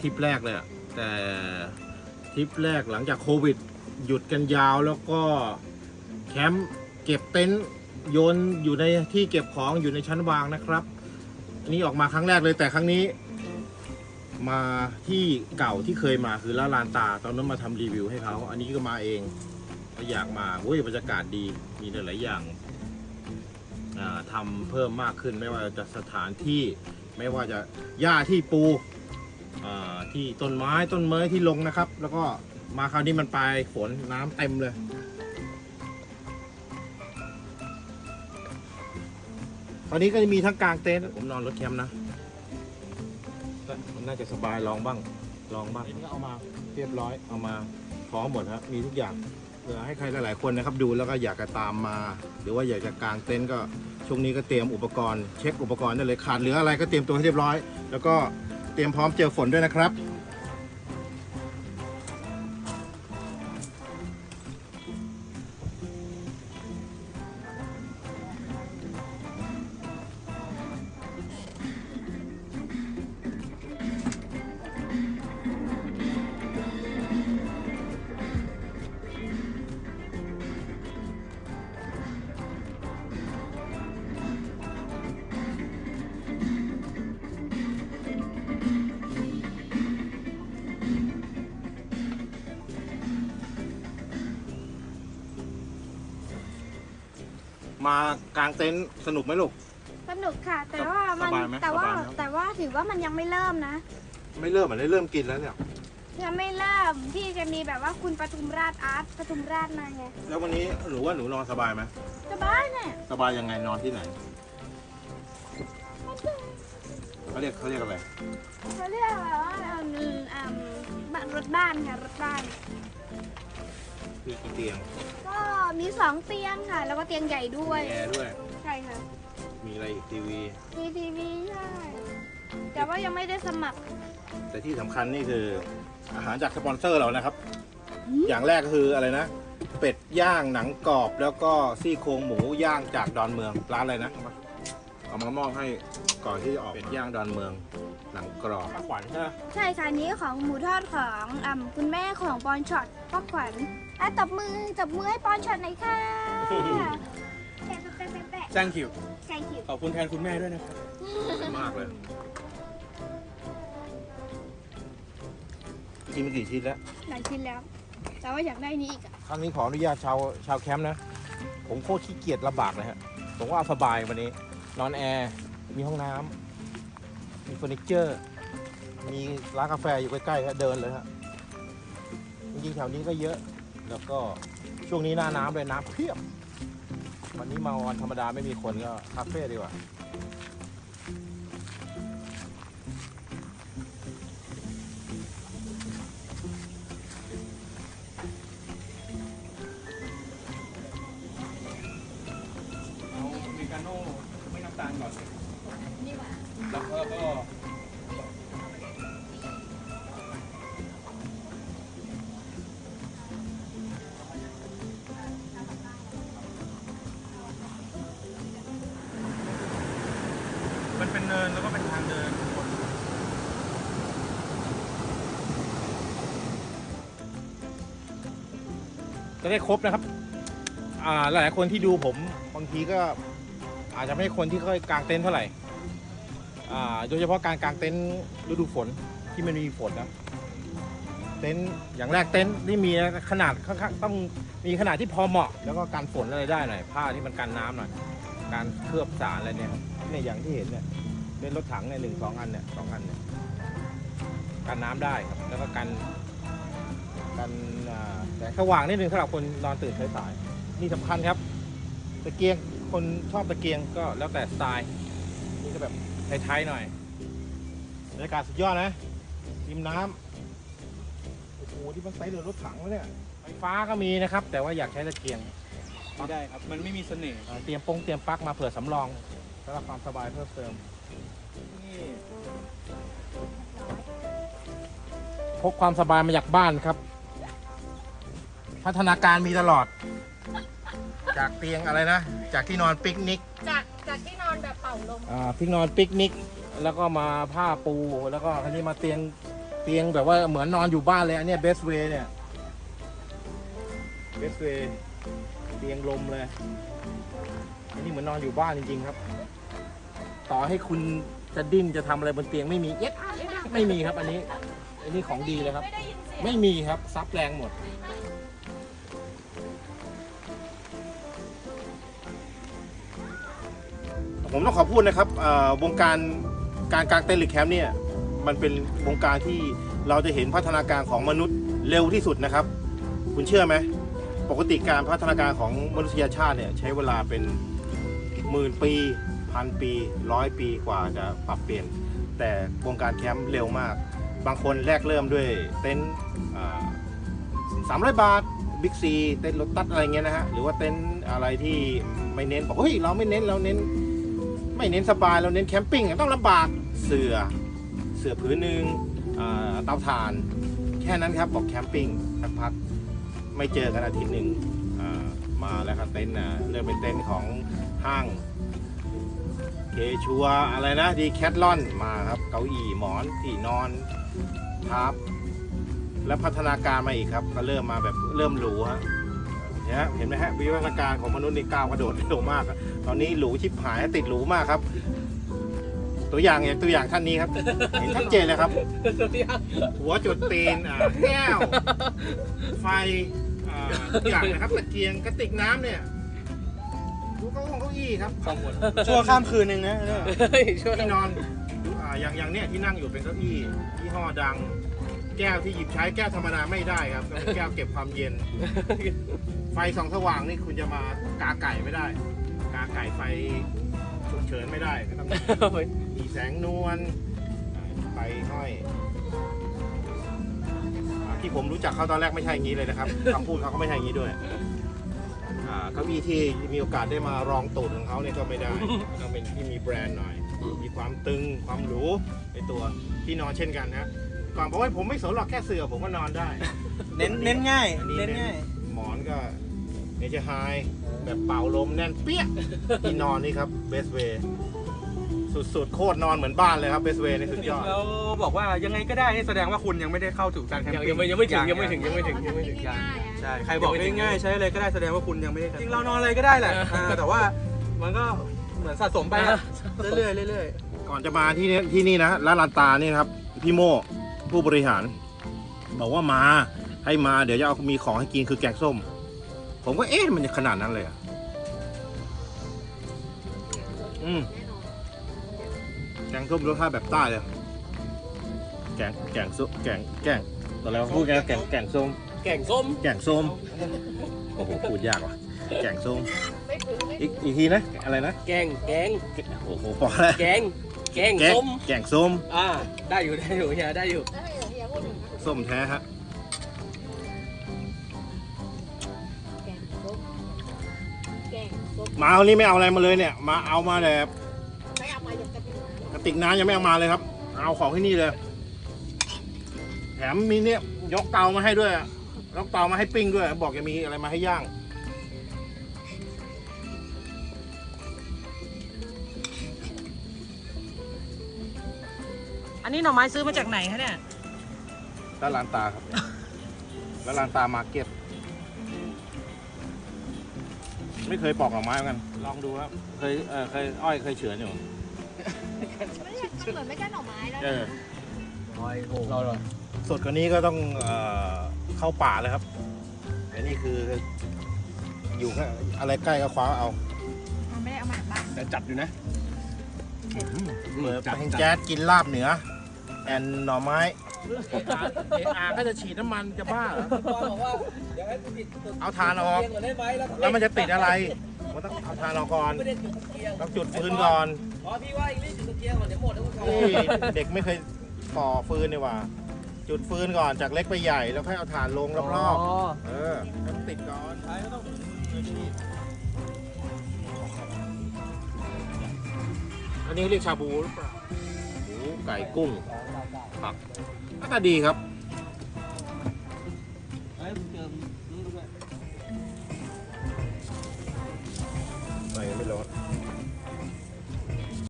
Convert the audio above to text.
ทริปแรกเลยแต่ทริปแรกหลังจากโควิด หยุดกันยาวแล้วก็แคมป์เก็บเต็นท์โยนอยู่ในที่เก็บของอยู่ในชั้นวางนะครับนนี้ออกมาครั้งแรกเลยแต่ครั้งนี้ มาที่เก่าที่เคยมาคือละลานตา ตอนนั้นมาทำรีวิวให้เขาอันนี้ก็มาเองอยากมาเว้ยบรรยากาศดีมีหลายๆอย่างอ่าทำเพิ่มมากขึ้นไม่ว่าจะสถานที่ไม่ว่าจะหญ้าที่ปู ที่ต้นไม้ต้นเมยที่ลงนะครับ แล้วก็มาคราวนี้มันปลายฝนน้ำเต็มเลย คราวนี้ก็จะมีทั้งกลางเต็นท์ผมนอนรถแคมป์นะก็มันน่าจะสบายลองบ้างลองบ้างนี่ก็เอามาเรียบร้อยเอามาพร้อมหมดครับมีทุกอย่างเพื่อให้ใครหลาย ๆ คนนะครับดูแล้วก็อยากจะตามมา หรือว่าอยากจะกางเต็นท์ก็ช่วงนี้ก็เตรียมอุปกรณ์ เช็คอุปกรณ์ได้เลยขาดเหลืออะไรก็เตรียมตัวให้เรียบร้อย แล้วก็ เตรียมพร้อมเจอฝนด้วยนะครับ มากางเต็นท์สนุกไหมลูก สนุกค่ะ แต่ว่ามันสบายไหมแต่ว่าสบายไหม แต่ว่าถือว่ามันยังไม่เริ่มนะ ไม่เริ่มอะได้เริ่มกินแล้วเนี่ย ยังไม่เริ่มที่จะมีแบบว่าคุณปทุมราชอาร์ตปทุมราชมาไงแล้ววันนี้หนูว่าหนูนอนสบายไหมสบายเนี่ยสบายยังไงนอนที่ไหนเขาเรียกเขาเรียกอะไรเขาเรียกว่าอืมอืมบ้านรถบ้านค่ะรถบ้าน มีกี่เตียงก็มีสองเตียงค่ะ แล้วก็เตียงใหญ่ด้วยมีแอร์ด้วย ใช่ค่ะ มีอะไรอีกทีวี มีทีวีใช่ แต่ว่ายังไม่ได้สมัคร แต่ที่สำคัญนี่คืออาหารจากสปอนเซอร์เรานะครับ อย่างแรกก็คืออะไรนะ เป็ดย่างหนังกรอบแล้วก็ซี่โครงหมูย่างจากดอนเมืองร้านอะไรนะเอามามอบให้ก่อนที่จะออกเป็ดย่างดอนเมือง หนังกรอบขวัญใช่ไหมใช่ค่ะอันนี้ของหมูทอดของอ่าคุณแม่ของปอนช็อตป้าขวัญอะตบมือตบมือให้ปอนช็อตหน่อยค่ะแปะแปะแปะแปะจ้างคิวใช่คิวขอบคุณแทนคุณแม่ด้วยนะครับสวยมากเลยกินมากี่ชิ้นแล้ว หลายชิ้นแล้ว แต่ว่าอยากได้นี้อีกอะครั้งนี้ขออนุญาตชาวชาวแคมป์นะ ผมโคตรขี้เกียจลำบากเลยฮะผมว่าเอาสบายวันนี้ นอนแอร์ มีห้องน้ำ มีเฟอร์นิเจอร์ มีร้านกาแฟอยู่ใกล้ๆฮะเดินเลยฮะจริงๆแถวนี้ก็เยอะ แล้วก็ช่วงนี้หน้าน้ำเลยน้ำเพียบ วันนี้มาวันธรรมดาไม่มีคนก็คาเฟ่ดีกว่าเอาเมกาโน่ไม่น้ำตาลก่อน แล้วก็ก็มันเป็นเนินแล้วก็เป็นทางเดินข้างบนจะได้ครบนะครับ อ่าหลายๆคนที่ดูผมบางทีก็ อาจจะไม่คนที่เคยกางเต็นท์เท่าไหร่อ่าโดยเฉพาะการกางเต็นท์ฤดูฝนที่มันมีฝนนะเต็นท์อย่างแรกเต็นท์ที่มีขนาดค่อนข้างต้องมีขนาดที่พอเหมาะ แล้วก็กันฝนอะไรได้หน่อยผ้าที่มันกันน้ำหน่อยการเคลือบสารอะไรเนี่ยเนี่ยอย่างที่เห็นเนี่ยเป็นรถถังเนี่ยหนึ่งสองอันเนี่ยสองอันเนี่ยกันน้ำได้ครับแล้วก็กันกันแสงสว่างนิดนึงสำหรับคนนอนตื่นสายๆนี่สำคัญครับตะเกียง คนชอบตะเกียงก็แล้วแต่สไตล์นี่ก็แบบไทยๆหน่อยบรรยากาศสุดยอดนะริมน้ำโอ้โหที่มันไซส์เรือรถถังวะเนี่ยไฟฟ้าก็มีนะครับ แต่ว่าอยากใช้ตะเกียงไม่ได้ครับ มันไม่มีเสน่ห์อ่าเตรียมปงเตรียมปลั๊กมาเผื่อสำรองสำหรับความสบายเพิ่มเติมนี่พกความสบายมาจากบ้านครับ พัฒนาการมีตลอด จากเตียงอะไรนะ จากที่นอนปิกนิกจากจากที่นอนแบบเป่าลมอ่าที่นอนปิกนิก แล้วก็มาผ้าปูแล้วก็อันนี้มาเตียงเตียงแบบว่าเหมือนนอนอยู่บ้านเลยอันเนี้ยเบสเวเนี่ยเบสเวเตียงลมเลยอันนี้เหมือนนอนอยู่บ้านจริงๆครับ ต่อให้คุณจะดิ้นจะทำอะไรบนเตียงไม่มีเอ็ดไม่มีครับอันนี้ อันนี้ของดีเลยครับ ไม่มีครับซับแรงหมด ผมต้องขอพูดนะครับวงการการกางเต็นท์หรือแคมป์เนี่ยมันเป็นวงการที่เราจะเห็นพัฒนาการของมนุษย์เร็วที่สุดนะครับ คุณเชื่อไหมปกติการพัฒนาการของมนุษยชาติเนี่ยใช้เวลาเป็นหมื่นปีพันปีร้อยปีกว่าจะปรับเปลี่ยน แต่วงการแคมป์เร็วมาก บางคนแรกเริ่มด้วยเต็นท์สามร้อยบาทบิ๊กซีเต็นท์รถตัดอะไรเงี้ยนะฮะหรือว่าเต็นท์อะไรที่ไม่เน้นบอกเฮ้ยเราไม่เน้นเราเน้น ไม่เน้นสบายเราเน้นแคมปิ้งต้องลำบากเสือเสือผืนหนึ่งเตาถ่าน แค่นั้นครับบอกแคมปิ้งสักพักไม่เจอกันอาทิตย์หนึ่งมาแล้วครับเต็นท์นะเริ่มเป็นเต็นท์ของห้างเคชัวอะไรนะดีแคทลอนมาครับเก้าอี้หมอนที่นอนทับแล้วพัฒนาการมาอีกครับ ก็เริ่มมาแบบเริ่มหรูฮะ เนี่ยเห็นไหมฮะวิวัฒนาการของมนุษย์ในก้าวกระโดดเร็วมากอะตอนนี้หรูชิบหายติดหรูมากครับ ตัวอย่างอย่างตัวอย่างท่านนี้ครับ เห็นชัดเจนเลยครับ หัวจุดตีนอ่าแก้ว ไฟอ่าทุกอย่างนะครับตะเกียงกระติกน้ำเนี่ยดูเก้าอี้เก้าอี้ครับชั่วข้ามคืนหนึ่งนะเนี่ยที่นอนอ่าอย่างอย่างเนี้ยที่นั่งอยู่เป็นเก้าอี้ยี่ห้อดัง แก้วที่หยิบใช้แก้วธรรมดาไม่ได้ครับต้องเป็นแก้วเก็บความเย็น ไฟส่องสว่างนี่คุณจะมากาไก่ไม่ได้ กาไก่ไฟฉุกเฉินไม่ได้ก็ต้องมีแสงนวลอ่าไฟห้อยอ่าที่ผมรู้จักเขาตอนแรกไม่ใช่อย่างนี้เลยนะครับคำพูดเขาก็ไม่ใช่อย่างนี้ด้วยอ่าเก้าอี้ที่มีโอกาสได้มารองตูดของเขาเนี่ยก็ไม่ได้ต้องเป็นที่มีแบรนด์หน่อย มีความตึงความหรูในตัวที่นอนเช่นกันนะ ก่อนบอกว่าผมไม่สนหรอกแค่เสือผมก็นอนได้ เน้นเน้นง่ายอันนี้เน้นเน้นง่าย หมอนก็เนเจอร์ไฮแบบเป่าลมแน่นเปี้ยที่นอนนี่ครับเบสเวย์สุดๆ โคตรนอนเหมือนบ้านเลยครับเบสเวย์นี่สุดยอด แล้วบอกว่ายังไงก็ได้นี่แสดงว่าคุณยังไม่ได้เข้าถึงการแคมยังปิ้งยังไม่ยังไม่ถึงยังไม่ถึงยังไม่ถึงยังไม่ถึงใช่ใครบอกง่ายๆใช้อะไรก็ได้แสดงว่าคุณยังไม่ได้จริงเรานอนอะไรก็ได้แหละอ่าแต่ว่ามันก็เหมือนสะสมไปอะเรื่อยๆเรื่อยก่อนจะมาที่นี่ที่นี่นะร้านลานตานี่นะครับพี่โม ผู้บริหาร บอกว่ามาให้มาเดี๋ยวจะเอามีของให้กินคือแกงส้ม ผมก็เอ๊ะมันจะขนาดนั้นเลยเหรอะอืมแกงส้มรสชาติแบบใต้เลยแกงแกงส้มแกงแกงตอนแรกพูดแกงแกงแกงส้ม แก่งส้ม แกงส้มโอ้โหพูดยากว่ะแกงส้มอีกอีกทีนะอะไรนะ แกงแกงโอ้โหพอแล้วแกง แกงแกงส้ม แกงส้ม อ่า ได้อยู่ได้อยู่เฮียได้อยู่ ส้มแท้ฮะมาวันนี้ไม่เอาอะไรมาเลยเนี่ย มาเอามาแต่กระติกน้ำยังไม่เอามาเลยครับ เอาของที่นี่เลย แถมมีเนี่ยยกเตามาให้ด้วยอะยกเตามาให้ปิ้งด้วย บอกจะมีอะไรมาให้ย่าง อันนี้หน่อไม้ซื้อมาจากไหนคะเนี่ยแล้วร้านตาครับ แล้วร้านตามาร์เก็ต ไม่เคยปอกหน่อไม้เหมือนกัน ลองดูครับ เคยเออเคยอ้อยเคยเฉือนอยู่มันเหมือนไม่ใช่หน่อไม้แล้วเออ เราเหรอสดกว่านี้ก็ต้องเอ่อเข้าป่าเลยครับแต่นี่คือ อยู่แค่อะไรใกล้ก็คว้าเอาไม่ได้เอามาบ้านแต่จัดอยู่นะเปิดจัดเพลงจัดแจ๊สกินลาบเหนือ แอนหน่อไม้ เออาก็จะฉีดน้ำมันจะบ้าเหรอ บอกว่าเดี๋ยวให้กูติดเอาทานออกเกียงก่อนได้ไหมแล้วแล้วมันจะติดอะไร มันต้องเอาทานออกก่อนไม่ได้จุดตะเกียงต้องจุดฟืนก่อนอ๋อพี่ว่าอีกรีบจุดตะเกียงก่อนเดี๋ยวหมดแล้วก็นี่เด็กไม่เคยต่อฟืนนี่หว่า จุดฟืนก่อนจากเล็กไปใหญ่แล้วค่อยเอาถ่านลงรอบๆเออต้องติดก่อนใช้ก็ต้องมืออาชีพอันนี้เรียกชาบูหรือเปล่าหมู ไก่กุ้งผักหน้าตาดีครับ